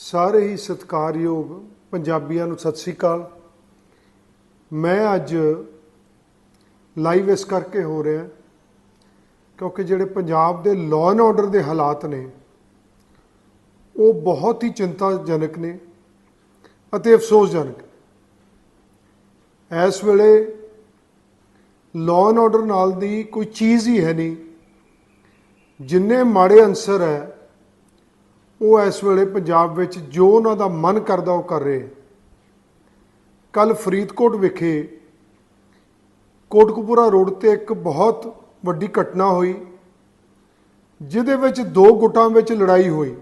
ਸਾਰੇ ਹੀ ਸਤਿਕਾਰਯੋਗ ਪੰਜਾਬੀਆਂ ਨੂੰ ਸਤਿ ਸ੍ਰੀ ਅਕਾਲ। ਮੈਂ ਅੱਜ ਲਾਈਵ ਇਸ ਕਰਕੇ ਹੋ ਰਿਹਾ ਕਿਉਂਕਿ ਜਿਹੜੇ ਪੰਜਾਬ ਦੇ ਲਾਅ ਐਂਡ ਆਰਡਰ ਦੇ ਹਾਲਾਤ ਨੇ, ਉਹ ਬਹੁਤ ਹੀ ਚਿੰਤਾਜਨਕ ਨੇ ਅਤੇ ਅਫਸੋਸਜਨਕ। ਇਸ ਵੇਲੇ ਲਾਅ ਐਂਡ ਆਰਡਰ ਨਾਲ ਦੀ ਕੋਈ ਚੀਜ਼ ਹੀ ਹੈ ਨਹੀਂ। ਜਿੰਨੇ ਮਾੜੇ ਅਨਸਰ ਹੈ ਉਹ ਇਸ ਵੇਲੇ ਪੰਜਾਬ ਵਿੱਚ ਜੋ ਉਹਨਾਂ ਦਾ ਮਨ ਕਰਦਾ ਉਹ ਕਰ ਰਹੇ ਕੱਲ ਫਰੀਦਕੋਟ ਵਿਖੇ ਕੋਟਕਪੂਰਾ ਰੋਡ ਤੇ ਇੱਕ ਬਹੁਤ ਵੱਡੀ ਘਟਨਾ ਹੋਈ, ਜਿਹਦੇ ਵਿੱਚ ਦੋ ਗੁੱਟਾਂ ਵਿੱਚ ਲੜਾਈ ਹੋਈ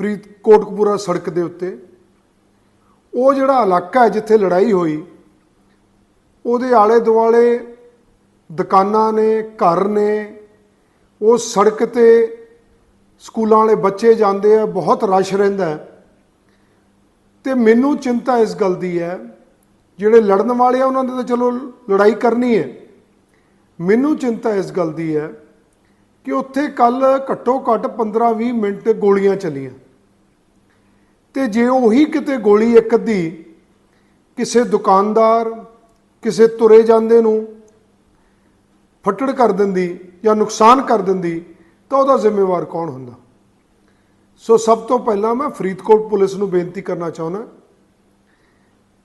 ਫਰੀਦ, ਕੋਟਕਪੂਰਾ ਸੜਕ ਦੇ ਉੱਤੇ। ਉਹ ਜਿਹੜਾ ਇਲਾਕਾ ਹੈ ਜਿੱਥੇ ਲੜਾਈ ਹੋਈ, ਉਹਦੇ ਆਲੇ ਦੁਆਲੇ ਦੁਕਾਨਾਂ ਨੇ, ਘਰ ਨੇ, ਉਹ ਸੜਕ ਤੇ ਸਕੂਲਾਂ ਵਾਲੇ ਬੱਚੇ ਜਾਂਦੇ ਆ, ਬਹੁਤ ਰਸ਼ ਰਹਿੰਦਾ ਹੈ। ਤੇ ਮੈਨੂੰ ਚਿੰਤਾ ਇਸ ਗੱਲ ਦੀ ਹੈ, ਜਿਹੜੇ ਲੜਨ ਵਾਲੇ ਆ, ਉਹਨਾਂ ਨੇ ਤਾਂ ਚਲੋ ਲੜਾਈ ਕਰਨੀ ਹੈ। ਮੈਨੂੰ ਚਿੰਤਾ ਇਸ ਗੱਲ ਦੀ ਹੈ ਕਿ ਉੱਥੇ ਕੱਲ ਘੱਟੋ ਘੱਟ 15-20 ਮਿੰਟ ਗੋਲੀਆਂ ਚੱਲੀਆਂ। ਤੇ ਜੇ ਉਹੀ ਕਿਤੇ ਗੋਲੀ ਇੱਕ ਅੱਧੀ ਕਿਸੇ ਦੁਕਾਨਦਾਰ, ਕਿਸੇ ਤੁਰੇ ਜਾਂਦੇ ਨੂੰ ਫੱਟੜ ਕਰ ਦਿੰਦੀ ਜਾਂ ਨੁਕਸਾਨ ਕਰ ਦਿੰਦੀ ਤਾਂ ਉਹਦਾ ਜ਼ਿੰਮੇਵਾਰ ਕੌਣ ਹੁੰਦਾ? ਸੋ ਸਭ ਤੋਂ ਪਹਿਲਾਂ ਮੈਂ ਫਰੀਦਕੋਟ ਪੁਲਿਸ ਨੂੰ ਬੇਨਤੀ ਕਰਨਾ ਚਾਹੁੰਦਾ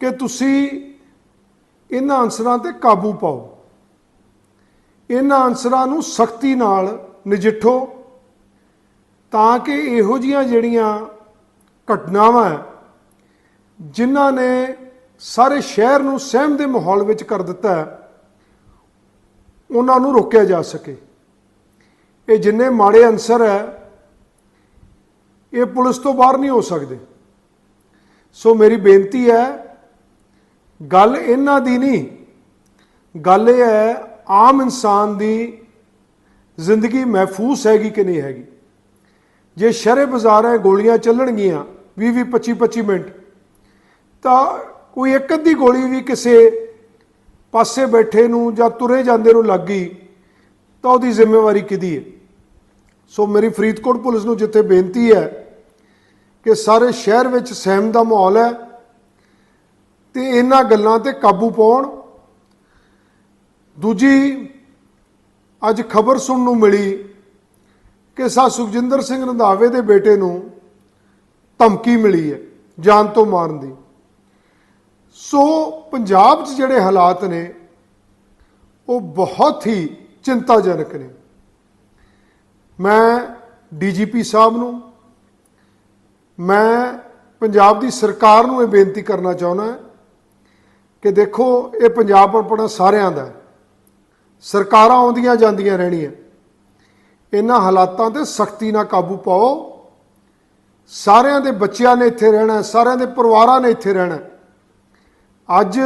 ਕਿ ਤੁਸੀਂ ਇਹਨਾਂ ਅਨਸਰਾਂ ਤੇ ਕਾਬੂ ਪਾਓ। ਇਹਨਾਂ ਅਨਸਰਾਂ ਨੂੰ ਸਖਤੀ ਨਾਲ ਨਜਿੱਠੋ ਤਾਂ ਕਿ ਇਹੋ ਜੀਆਂ ਜਿਹੜੀਆਂ ਘਟਨਾਵਾਂ ਹੈ, ਜਿਨ੍ਹਾਂ ਨੇ ਸਾਰੇ ਸ਼ਹਿਰ ਨੂੰ ਸਹਿਮ ਦੇ ਮਾਹੌਲ ਵਿੱਚ ਕਰ ਦਿੱਤਾ ਉਹਨਾਂ ਨੂੰ ਰੋਕਿਆ ਜਾ ਸਕੇ। ਇਹ ਜਿੰਨੇ ਮਾੜੇ ਅਨਸਰ ਹੈ, ਇਹ ਪੁਲਿਸ ਤੋਂ ਬਾਹਰ ਨਹੀਂ ਹੋ ਸਕਦੇ। ਸੋ ਮੇਰੀ ਬੇਨਤੀ ਹੈ, ਗੱਲ ਇਹਨਾਂ ਦੀ ਨਹੀਂ, ਗੱਲ ਇਹ ਹੈ, ਆਮ ਇਨਸਾਨ ਦੀ ਜ਼ਿੰਦਗੀ ਮਹਿਫੂਜ਼ ਹੈਗੀ ਕਿ ਨਹੀਂ ਹੈਗੀ। ਜੇ ਸ਼ਰੇ ਬਾਜ਼ਾਰ ਗੋਲੀਆਂ ਚੱਲਣਗੀਆਂ 20 20 25 25 ਮਿੰਟ, ਤਾਂ ਕੋਈ ਇੱਕ ਅੱਧੀ ਗੋਲੀ ਵੀ ਕਿਸੇ ਪਾਸੇ ਬੈਠੇ ਨੂੰ ਜਾਂ ਤੁਰੇ ਜਾਂਦੇ ਨੂੰ ਲੱਗ ਗਈ, ਤਾਂ ਉਹਦੀ ਜ਼ਿੰਮੇਵਾਰੀ ਕਿਹਦੀ ਹੈ? ਸੋ ਮੇਰੀ ਫਰੀਦਕੋਟ ਪੁਲਿਸ ਨੂੰ ਜਿੱਥੇ ਬੇਨਤੀ ਹੈ ਕਿ ਸਾਰੇ ਸ਼ਹਿਰ ਵਿੱਚ ਸਹਿਮ ਦਾ ਮਾਹੌਲ ਹੈ ਤੇ ਇਹਨਾਂ ਗੱਲਾਂ ਤੇ ਕਾਬੂ ਪਾਉਣ। ਦੂਜੀ, ਅੱਜ ਖਬਰ ਸੁਣਨ ਨੂੰ ਮਿਲੀ ਕਿ ਸਾ ਸੁਖਜਿੰਦਰ ਸਿੰਘ ਰੰਧਾਵੇ ਦੇ ਬੇਟੇ ਨੂੰ ਧਮਕੀ ਮਿਲੀ ਹੈ, ਜਾਨ ਤੋਂ ਮਾਰਨ ਦੀ। ਸੋ ਪੰਜਾਬ 'ਚ ਜਿਹੜੇ ਹਾਲਾਤ ਨੇ, ਉਹ ਬਹੁਤ ਹੀ ਚਿੰਤਾਜਨਕ ਨੇ। ਮੈਂ ਡੀਜੀਪੀ ਸਾਹਿਬ ਨੂੰ, ਮੈਂ ਪੰਜਾਬ ਦੀ ਸਰਕਾਰ ਨੂੰ ਇਹ ਬੇਨਤੀ ਕਰਨਾ ਚਾਹੁੰਦਾ ਕਿ ਦੇਖੋ, ਇਹ ਪੰਜਾਬ ਆਪਣਾ ਸਾਰਿਆਂ ਦਾ ਸਰਕਾਰਾਂ ਆਉਂਦੀਆਂ ਜਾਂਦੀਆਂ ਰਹਿਣੀਆਂ। ਇਹਨਾਂ ਹਾਲਾਤਾਂ ਤੇ ਸਖਤੀ ਨਾਲ ਕਾਬੂ ਪਾਓ। ਸਾਰਿਆਂ ਦੇ ਬੱਚਿਆਂ ਨੇ ਇੱਥੇ ਰਹਿਣਾ ਸਾਰਿਆਂ ਦੇ ਪਰਿਵਾਰਾਂ ਨੇ ਇੱਥੇ ਰਹਿਣਾ ਅੱਜ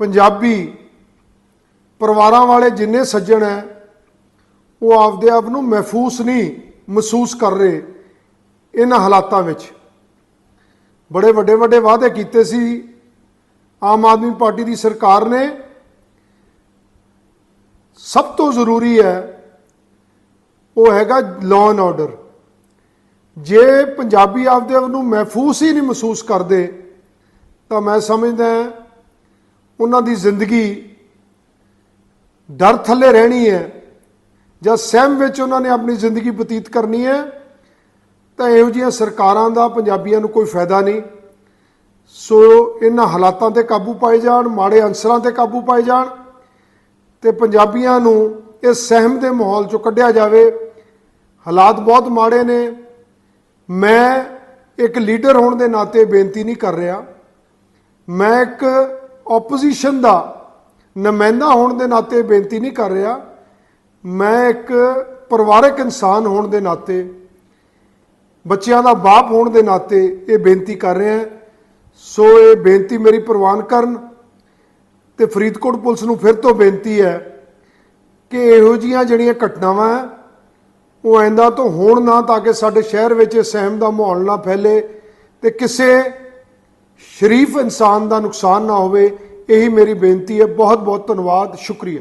ਪੰਜਾਬੀ ਪਰਿਵਾਰਾਂ ਵਾਲੇ ਜਿੰਨੇ ਸੱਜਣ ਹੈ ਉਹ ਆਪਦੇ ਆਪ ਨੂੰ ਮਹਿਫੂਸ ਨਹੀਂ ਮਹਿਸੂਸ ਕਰ ਰਹੇ ਇਹਨਾਂ ਹਾਲਾਤਾਂ ਵਿੱਚ। ਬੜੇ ਵੱਡੇ ਵੱਡੇ ਵਾਅਦੇ ਕੀਤੇ ਸੀ। ਆਮ ਆਦਮੀ ਪਾਰਟੀ ਦੀ ਸਰਕਾਰ ਨੇ। ਸਭ ਤੋਂ ਜ਼ਰੂਰੀ ਹੈ, ਉਹ ਹੈਗਾ ਲਾਅ ਐਂਡ ਆਰਡਰ ਜੇ ਪੰਜਾਬੀ ਆਪਦੇ ਆਪ ਨੂੰ ਮਹਿਫੂਸ ਹੀ ਨਹੀਂ ਮਹਿਸੂਸ ਕਰਦੇ, ਤਾਂ ਮੈਂ ਸਮਝਦਾ ਉਹਨਾਂ ਦੀ ਜ਼ਿੰਦਗੀ ਡਰ ਥੱਲੇ ਰਹਿਣੀ ਹੈ। ਜਾਂ ਸਹਿਮ ਵਿੱਚ ਉਹਨਾਂ ਨੇ ਆਪਣੀ ਜ਼ਿੰਦਗੀ ਬਤੀਤ ਕਰਨੀ ਹੈ, ਤਾਂ ਇਹੋ ਜਿਹੀਆਂ ਸਰਕਾਰਾਂ ਦਾ ਪੰਜਾਬੀਆਂ ਨੂੰ ਕੋਈ ਫਾਇਦਾ ਨਹੀਂ। ਸੋ ਇਹਨਾਂ ਹਾਲਾਤਾਂ ਤੇ ਕਾਬੂ ਪਾਏ ਜਾਣ, ਮਾੜੇ ਅਨਸਰਾਂ ਤੇ ਕਾਬੂ ਪਾਏ ਜਾਣ, ਤੇ ਪੰਜਾਬੀਆਂ ਨੂੰ ਇਸ ਸਹਿਮ ਦੇ ਮਾਹੌਲ ਚੋਂ ਕੱਢਿਆ ਜਾਵੇ। ਹਾਲਾਤ ਬਹੁਤ ਮਾੜੇ ਨੇ। ਮੈਂ ਇੱਕ ਲੀਡਰ ਹੋਣ ਦੇ ਨਾਤੇ ਬੇਨਤੀ ਨਹੀਂ ਕਰ ਰਿਹਾ। ਮੈਂ ਇੱਕ ਆਪੋਜੀਸ਼ਨ ਦਾ ਨੁਮਾਇੰਦਾ ਹੋਣ ਦੇ ਨਾਤੇ ਬੇਨਤੀ ਨਹੀਂ ਕਰ ਰਿਹਾ। ਮੈਂ ਇੱਕ ਪਰਿਵਾਰਕ ਇਨਸਾਨ ਹੋਣ ਦੇ ਨਾਤੇ, ਬੱਚਿਆਂ ਦਾ ਬਾਪ ਹੋਣ ਦੇ ਨਾਤੇ ਇਹ ਬੇਨਤੀ ਕਰ ਰਿਹਾ ਸੋ ਇਹ ਬੇਨਤੀ ਮੇਰੀ ਪ੍ਰਵਾਨ ਕਰਨ ਤੇ ਫਰੀਦਕੋਟ ਪੁਲਿਸ ਨੂੰ ਫਿਰ ਤੋਂ ਬੇਨਤੀ ਹੈ ਕਿ ਇਹੋ ਜੀਆਂ ਜਿਹੜੀਆਂ ਘਟਨਾਵਾਂ ਉਹ ਐਂਦਾ ਤੋਂ ਹੋਣ ਨਾ ਤਾਂ ਕਿ ਸਾਡੇ ਸ਼ਹਿਰ ਵਿੱਚ ਇਹ ਸਹਿਮ ਦਾ ਮਾਹੌਲ ਨਾ ਫੈਲੇ ਤੇ ਕਿਸੇ ਸ਼ਰੀਫ ਇਨਸਾਨ ਦਾ ਨੁਕਸਾਨ ਨਾ ਹੋਵੇ, ਇਹੀ ਮੇਰੀ ਬੇਨਤੀ ਹੈ। ਬਹੁਤ ਬਹੁਤ ਧੰਨਵਾਦ, ਸ਼ੁਕਰੀਆ।